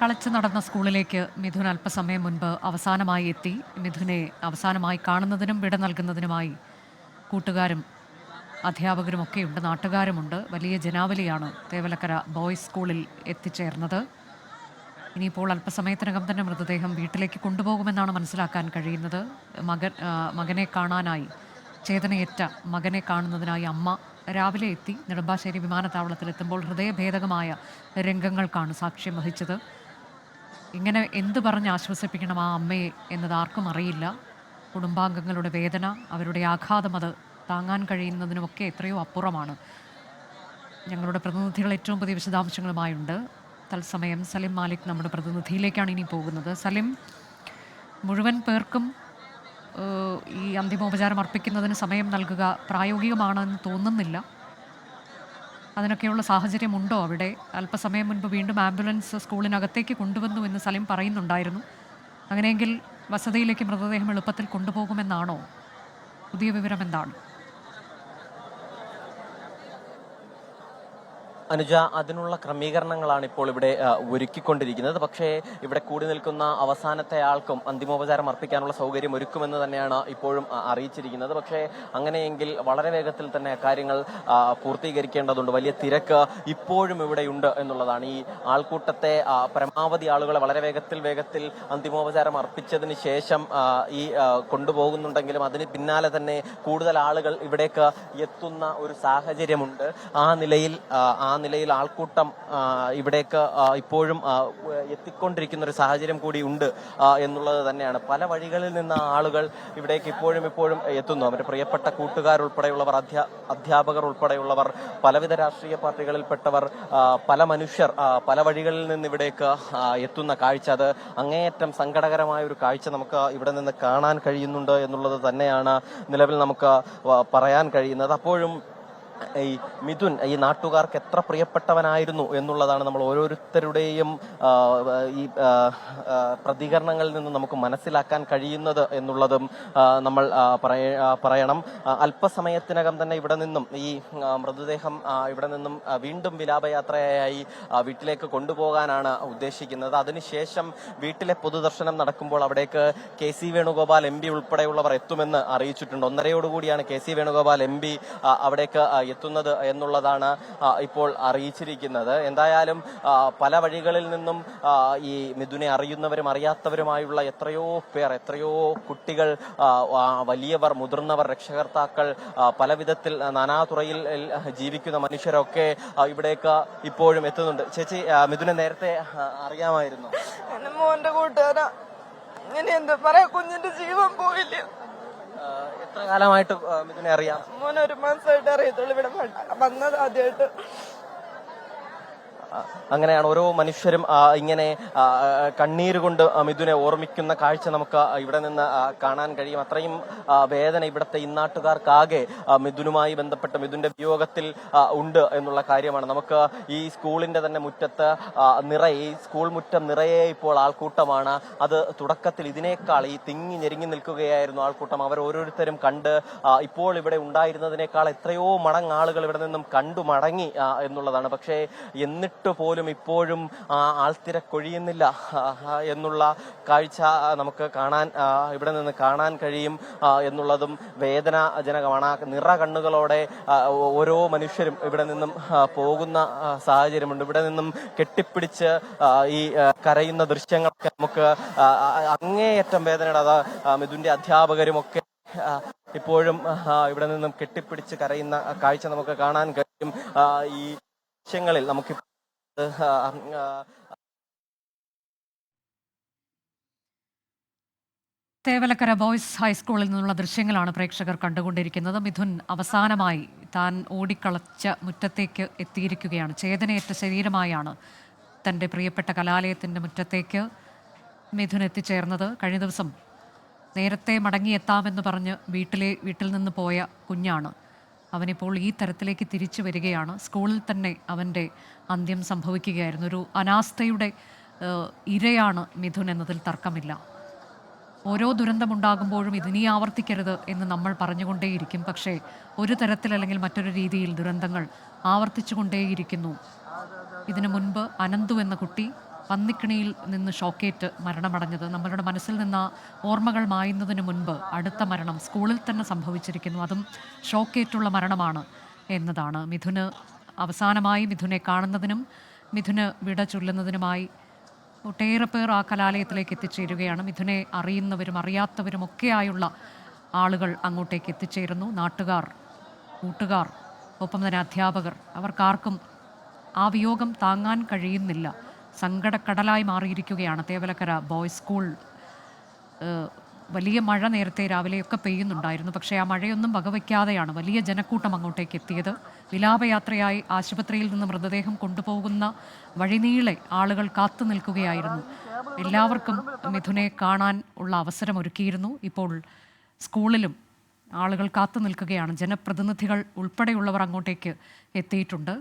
കളിച്ചു നടന്ന സ്കൂളിലേക്ക് മിഥുൻ അല്പസമയം മുൻപ് അവസാനമായി എത്തി. മിഥുനെ അവസാനമായി കാണുന്നതിനും വിട നൽകുന്നതിനുമായി കൂട്ടുകാരും അധ്യാപകരും ഒക്കെയുണ്ട് നാട്ടുകാരുമുണ്ട്. വലിയ ജനാവലിയാണ് തേവലക്കര ബോയ്സ് സ്കൂളിൽ എത്തിച്ചേർന്നത്. ഇനിയിപ്പോൾ അല്പസമയത്തിനകം തന്നെ മൃതദേഹം വീട്ടിലേക്ക് കൊണ്ടുപോകുമെന്നാണ് മനസ്സിലാക്കാൻ കഴിയുന്നത്. മകൻ മകനെ കാണാനായി ചേതനയേറ്റ മകനെ കാണുന്നതിനായി അമ്മ രാവിലെ എത്തി. നെടുമ്പാശ്ശേരി വിമാനത്താവളത്തിലെത്തുമ്പോൾ ഹൃദയഭേദകമായ രംഗങ്ങൾക്കാണ് സാക്ഷ്യം വഹിച്ചത്. ഇങ്ങനെ എന്ത് പറഞ്ഞ് ആശ്വസിപ്പിക്കണം ആ അമ്മയെ എന്നത് ആർക്കും അറിയില്ല. കുടുംബാംഗങ്ങളുടെ വേദന അവരുടെ ആഘാതം അത് താങ്ങാൻ കഴിയുന്നതിനുമൊക്കെ എത്രയോ അപ്പുറമാണ്. ഞങ്ങളുടെ പ്രതിനിധികൾ ഏറ്റവും പുതിയ വിശദാംശങ്ങളുമായുണ്ട്. തത്സമയം സലിം മാലിക് നമ്മുടെ പ്രതിനിധിയിലേക്കാണ് ഇനി പോകുന്നത്. സലിം മുഴുവൻ പേർക്കും ഈ അന്തിമോപചാരം അർപ്പിക്കുന്നതിന് സമയം നൽകുക പ്രായോഗികമാണെന്ന് തോന്നുന്നില്ല. അതിനൊക്കെയുള്ള സാഹചര്യമുണ്ടോ അവിടെ? അല്പസമയം മുൻപ് വീണ്ടും ആംബുലൻസ് സ്കൂളിനകത്തേക്ക് കൊണ്ടുവന്നു എന്ന് സലിം പറയുന്നുണ്ടായിരുന്നു. അങ്ങനെയെങ്കിൽ വസതിയിലേക്ക് മൃതദേഹം എളുപ്പത്തിൽ കൊണ്ടുപോകുമെന്നാണോ? പുതിയ വിവരം എന്താണ് അനുജ അതിനുള്ള ക്രമീകരണങ്ങളാണ് ഇപ്പോൾ ഇവിടെ ഒരുക്കിക്കൊണ്ടിരിക്കുന്നത്. പക്ഷേ ഇവിടെ കൂടി നിൽക്കുന്ന അവസാനത്തെ ആൾക്കും അന്തിമോപചാരം അർപ്പിക്കാനുള്ള സൗകര്യം ഒരുക്കുമെന്ന് തന്നെയാണ് ഇപ്പോഴും അറിയിച്ചിരിക്കുന്നത്. പക്ഷേ അങ്ങനെയെങ്കിൽ വളരെ വേഗത്തിൽ തന്നെ കാര്യങ്ങൾ പൂർത്തീകരിക്കേണ്ടതുണ്ട്. വലിയ തിരക്ക് ഇപ്പോഴും ഇവിടെയുണ്ട് എന്നുള്ളതാണ്. ഈ ആൾക്കൂട്ടത്തെ പരമാവധി ആളുകളെ വളരെ വേഗത്തിൽ വേഗത്തിൽ അന്തിമോപചാരം അർപ്പിച്ചതിന് ശേഷം ഈ കൊണ്ടുപോകുന്നുണ്ടെങ്കിലും അതിന് പിന്നാലെ തന്നെ കൂടുതൽ ആളുകൾ ഇവിടേക്ക് എത്തുന്ന ഒരു സാഹചര്യമുണ്ട്. ആ നിലയിൽ ആ നിലയിൽ ആൾക്കൂട്ടം ഇവിടേക്ക് ഇപ്പോഴും എത്തിക്കൊണ്ടിരിക്കുന്ന ഒരു സാഹചര്യം കൂടി ഉണ്ട് എന്നുള്ളത് തന്നെയാണ്. പല വഴികളിൽ നിന്ന് ആളുകൾ ഇവിടേക്ക് ഇപ്പോഴും ഇപ്പോഴും എത്തുന്നു. അവരുടെ പ്രിയപ്പെട്ട കൂട്ടുകാരുൾപ്പെടെയുള്ളവർ അധ്യാ അധ്യാപകർ ഉൾപ്പെടെയുള്ളവർ പലവിധ രാഷ്ട്രീയ പാർട്ടികളിൽപ്പെട്ടവർ പല മനുഷ്യർ പല വഴികളിൽ നിന്ന് ഇവിടേക്ക് എത്തുന്ന കാഴ്ച. അത് അങ്ങേയറ്റം സങ്കടകരമായ ഒരു കാഴ്ച നമുക്ക് ഇവിടെ നിന്ന് കാണാൻ കഴിയുന്നുണ്ട് എന്നുള്ളത് തന്നെയാണ് നിലവിൽ നമുക്ക് പറയാൻ കഴിയുന്നത്. അപ്പോഴും ഈ മിഥുൻ ഈ നാട്ടുകാർക്ക് എത്ര പ്രിയപ്പെട്ടവനായിരുന്നു എന്നുള്ളതാണ് നമ്മൾ ഓരോരുത്തരുടെയും ഈ പ്രതികരണങ്ങളിൽ നിന്ന് നമുക്ക് മനസ്സിലാക്കാൻ കഴിയുന്നത് എന്നുള്ളതും നമ്മൾ പറയണം. അല്പസമയത്തിനകം തന്നെ ഇവിടെ നിന്നും ഈ മൃതദേഹം ഇവിടെ നിന്നും വീണ്ടും വിലാപയാത്രയായി വീട്ടിലേക്ക് കൊണ്ടുപോകാനാണ് ഉദ്ദേശിക്കുന്നത്. അതിനുശേഷം വീട്ടിലെ പൊതുദർശനം നടക്കുമ്പോൾ അവിടേക്ക് K C Venugopal M P ഉൾപ്പെടെയുള്ളവർ എത്തുമെന്ന് അറിയിച്ചിട്ടുണ്ട്. ഒന്നരയോടുകൂടിയാണ് K C Venugopal M P അവിടേക്ക് എത്തുന്നത് എന്നുള്ളതാണ് ഇപ്പോൾ അറിയിച്ചിരിക്കുന്നത്. എന്തായാലും പല വഴികളിൽ നിന്നും ഈ മിഥുനെ അറിയുന്നവരും അറിയാത്തവരുമായുള്ള എത്രയോ പേർ എത്രയോ കുട്ടികൾ വലിയവർ മുതിർന്നവർ രക്ഷകർത്താക്കൾ പല വിധത്തിൽ നാനാതുറയിൽ ജീവിക്കുന്ന മനുഷ്യരൊക്കെ ഇവിടേക്ക് ഇപ്പോഴും എത്തുന്നുണ്ട്. ചേച്ചി മിഥുനെ നേരത്തെ അറിയാമായിരുന്നു. മോന്റെ കൂട്ടുകാരാ. ഇങ്ങനെ എന്താ പറയാ? കുഞ്ഞിന്റെ ജീവൻ പോയില്ല? എത്ര കാലമായിട്ട് മിഥുനെ അറിയാം? മോനെ ഒരു മാസമായിട്ട് അറിയത്തുള്ളൂ. ഇവിടെ വന്നത് ആദ്യമായിട്ട്. അങ്ങനെയാണ് ഓരോ മനുഷ്യരും ഇങ്ങനെ ആ, ആ, കൊണ്ട് ആ, മിഥുനെ ഓർമ്മിക്കുന്ന കാഴ്ച നമുക്ക് ഇവിടെ നിന്ന് കാണാൻ കഴിയും. അത്രയും വേദന ഇവിടുത്തെ ഇന്നാട്ടുകാർക്കാകെ മിഥുനുമായി ബന്ധപ്പെട്ട് മിഥുന്റെ വിയോഗത്തിൽ ഉണ്ട് എന്നുള്ള കാര്യമാണ്. നമുക്ക് ഈ സ്കൂളിന്റെ തന്നെ മുറ്റത്ത് ഈ സ്കൂൾ മുറ്റം നിറയെ ഇപ്പോൾ ആൾക്കൂട്ടമാണ്. അത് തുടക്കത്തിൽ ഇതിനേക്കാൾ ഈ തിങ്ങി ഞെരുങ്ങി നിൽക്കുകയായിരുന്നു ആൾക്കൂട്ടം. അവർ ഓരോരുത്തരും കണ്ട് ഇപ്പോൾ ഇവിടെ ഉണ്ടായിരുന്നതിനേക്കാൾ എത്രയോ മടങ്ങ് ആളുകൾ ഇവിടെ നിന്നും കണ്ടു മടങ്ങി എന്നുള്ളതാണ്. പക്ഷേ എന്നിട്ട് പോലും ഇപ്പോഴും ആ, ആൾത്തിരക്കൊഴിയുന്നില്ല ആ, ആ, എന്നുള്ള കാഴ്ച നമുക്ക് കാണാൻ ഇവിടെ നിന്ന് കാണാൻ കഴിയും എന്നുള്ളതും വേദനാജനകമാണ്. നിറ കണ്ണുകളോടെ ഓരോ മനുഷ്യരും ഇവിടെ നിന്നും പോകുന്ന സാഹചര്യമുണ്ട്. ഇവിടെ നിന്നും കെട്ടിപ്പിടിച്ച് ഈ കരയുന്ന ദൃശ്യങ്ങളൊക്കെ നമുക്ക് അങ്ങേയറ്റം വേദനയുടെ അതാ മിഥുന്റെ അധ്യാപകരുമൊക്കെ ഇപ്പോഴും ഇവിടെ നിന്നും കെട്ടിപ്പിടിച്ച് കരയുന്ന കാഴ്ച നമുക്ക് കാണാൻ കഴിയും. ഈ ദൃശ്യങ്ങളിൽ നമുക്ക് തേവലക്കര ബോയ്സ് ഹൈസ്കൂളിൽ നിന്നുള്ള ദൃശ്യങ്ങളാണ് പ്രേക്ഷകർ കണ്ടുകൊണ്ടിരിക്കുന്നത്. മിഥുൻ അവസാനമായി താൻ ഓടിക്കളച്ച മുറ്റത്തേക്ക് എത്തിയിരിക്കുകയാണ്. ചേതനയേറ്റ ശരീരമായാണ് തന്റെ പ്രിയപ്പെട്ട കലാലയത്തിന്റെ മുറ്റത്തേക്ക് മിഥുൻ എത്തിച്ചേർന്നത്. കഴിഞ്ഞ ദിവസം നേരത്തെ മടങ്ങിയെത്താമെന്ന് പറഞ്ഞ് വീട്ടിലെ വീട്ടിൽ നിന്ന് പോയ കുഞ്ഞാണ്. അവനിപ്പോൾ ഈ തരത്തിലേക്ക് തിരിച്ചു വരികയാണ്. സ്കൂളിൽ തന്നെ അവന്റെ അന്ത്യം സംഭവിക്കുകയായിരുന്നു. ഒരു അനാസ്ഥയുടെ ഇരയാണ് മിഥുൻ എന്നതിൽ തർക്കമില്ല. ഓരോ ദുരന്തമുണ്ടാകുമ്പോഴും ഇതിനി ആവർത്തിക്കരുത് എന്ന് നമ്മൾ പറഞ്ഞുകൊണ്ടേയിരിക്കും. പക്ഷേ ഒരു തരത്തിൽ അല്ലെങ്കിൽ മറ്റൊരു രീതിയിൽ ദുരന്തങ്ങൾ ആവർത്തിച്ചുകൊണ്ടേയിരിക്കുന്നു. ഇതിനു മുൻപ് അനന്തു എന്ന കുട്ടി പന്നിക്കിണിയിൽ നിന്ന് ഷോക്കേറ്റ് മരണമടഞ്ഞത്. നമ്മളുടെ മനസ്സിൽ നിന്ന് ഓർമ്മകൾ മായുന്നതിന് മുൻപ് അടുത്ത മരണം സ്കൂളിൽ തന്നെ സംഭവിച്ചിരിക്കുന്നു. അതും ഷോക്കേറ്റുള്ള മരണമാണ് എന്നതാണ്. മിഥുന് അവസാനമായി മിഥുനെ കാണുന്നതിനും മിഥുന് വിട ചൊല്ലുന്നതിനുമായി ഒട്ടേറെ പേർ ആ കലാലയത്തിലേക്ക് എത്തിച്ചേരുകയാണ്. മിഥുനെ അറിയുന്നവരും അറിയാത്തവരും ഒക്കെയായുള്ള ആളുകൾ അങ്ങോട്ടേക്ക് എത്തിച്ചേരുന്നു. നാട്ടുകാർ കൂട്ടുകാർ ഒപ്പം തന്നെ അധ്യാപകർ. അവർക്കാർക്കും ആ വിയോഗം താങ്ങാൻ കഴിയുന്നില്ല. സങ്കടക്കടലായി മാറിയിരിക്കുകയാണ് തേവലക്കര ബോയ്സ് സ്കൂൾ വലിയ മഴ നേരത്തെ രാവിലെയൊക്കെ പെയ്യുന്നുണ്ടായിരുന്നു. പക്ഷേ ആ മഴയൊന്നും വകവയ്ക്കാതെയാണ് വലിയ ജനക്കൂട്ടം അങ്ങോട്ടേക്ക് എത്തിയത്. വിലാപയാത്രയായി ആശുപത്രിയിൽ നിന്ന് മൃതദേഹം കൊണ്ടുപോകുന്ന വഴിനീളെ ആളുകൾ കാത്തു നിൽക്കുകയായിരുന്നു. എല്ലാവർക്കും മിഥുനെ കാണാൻ ഉള്ള അവസരം ഒരുക്കിയിരുന്നു ഇപ്പോൾ സ്കൂളിലും ആളുകൾ കാത്തു നിൽക്കുകയാണ്. ജനപ്രതിനിധികൾ ഉൾപ്പെടെയുള്ളവർ അങ്ങോട്ടേക്ക് എത്തിയിട്ടുണ്ട്.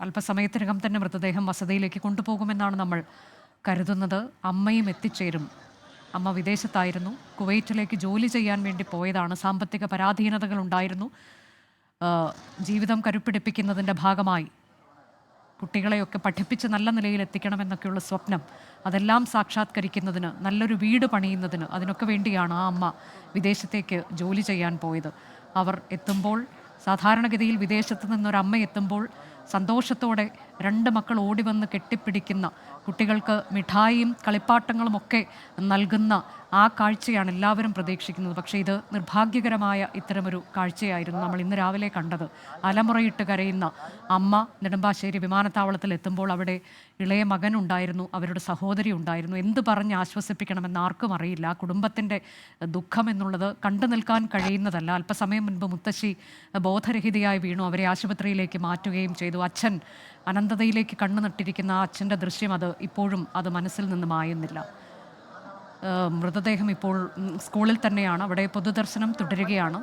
അല്പസമയത്തിനകം തന്നെ മൃതദേഹം വസതിയിലേക്ക് കൊണ്ടുപോകുമെന്നാണ് നമ്മൾ കരുതുന്നത്. അമ്മയും എത്തിച്ചേരും. അമ്മ വിദേശത്തായിരുന്നു. കുവൈറ്റിലേക്ക് ജോലി ചെയ്യാൻ വേണ്ടി പോയതാണ്. സാമ്പത്തിക പരാധീനതകൾ ഉണ്ടായിരുന്നു. ജീവിതം കരുപ്പിടിപ്പിക്കുന്നതിന്റെ ഭാഗമായി. കുട്ടികളെയൊക്കെ പഠിപ്പിച്ച് നല്ല നിലയിൽ എത്തിക്കണമെന്നൊക്കെയുള്ള സ്വപ്നം അതെല്ലാം സാക്ഷാത്കരിക്കുന്നതിന് നല്ലൊരു വീട് പണിയുന്നതിന് അതിനൊക്കെ വേണ്ടിയാണ് ആ അമ്മ വിദേശത്തേക്ക് ജോലി ചെയ്യാൻ പോയത്. അവർ എത്തുമ്പോൾ സാധാരണഗതിയിൽ വിദേശത്ത് നിന്നൊരമ്മ എത്തുമ്പോൾ സന്തോഷത്തോടെ രണ്ട് മക്കൾ ഓടി വന്ന് കെട്ടിപ്പിടിക്കുന്ന കുട്ടികൾക്ക് മിഠായിയും കളിപ്പാട്ടങ്ങളും ഒക്കെ നൽകുന്ന ആ കാഴ്ചയാണ് എല്ലാവരും പ്രതീക്ഷിക്കുന്നത്. പക്ഷേ ഇത് നിർഭാഗ്യകരമായ ഇത്തരമൊരു കാഴ്ചയായിരുന്നു നമ്മൾ ഇന്ന് രാവിലെ കണ്ടത്. അലമുറയിട്ട് കരയുന്ന അമ്മ നെടുമ്പാശ്ശേരി വിമാനത്താവളത്തിൽ എത്തുമ്പോൾ അവിടെ ഇളയ മകൻ ഉണ്ടായിരുന്നു അവരുടെ സഹോദരി ഉണ്ടായിരുന്നു. എന്ത് പറഞ്ഞ് ആശ്വസിപ്പിക്കണമെന്ന് ആർക്കും അറിയില്ല. ആ കുടുംബത്തിന്റെ ദുഃഖം എന്നുള്ളത് കണ്ടു നിൽക്കാൻ കഴിയുന്നതല്ല. അല്പസമയം മുൻപ് മുത്തശ്ശി ബോധരഹിതയായി വീണു. അവരെ ആശുപത്രിയിലേക്ക് മാറ്റുകയും ചെയ്തു. അച്ഛൻ അനന്തതയിലേക്ക് കണ്ണു നട്ടിരിക്കുന്ന ആ അച്ഛന്റെ ദൃശ്യം അത് ഇപ്പോഴും അത് മനസ്സിൽ നിന്ന് മായുന്നില്ല. മൃതദേഹം ഇപ്പോൾ സ്കൂളിൽ തന്നെയാണ്. അവിടെ പൊതുദർശനം തുടരുകയാണ്.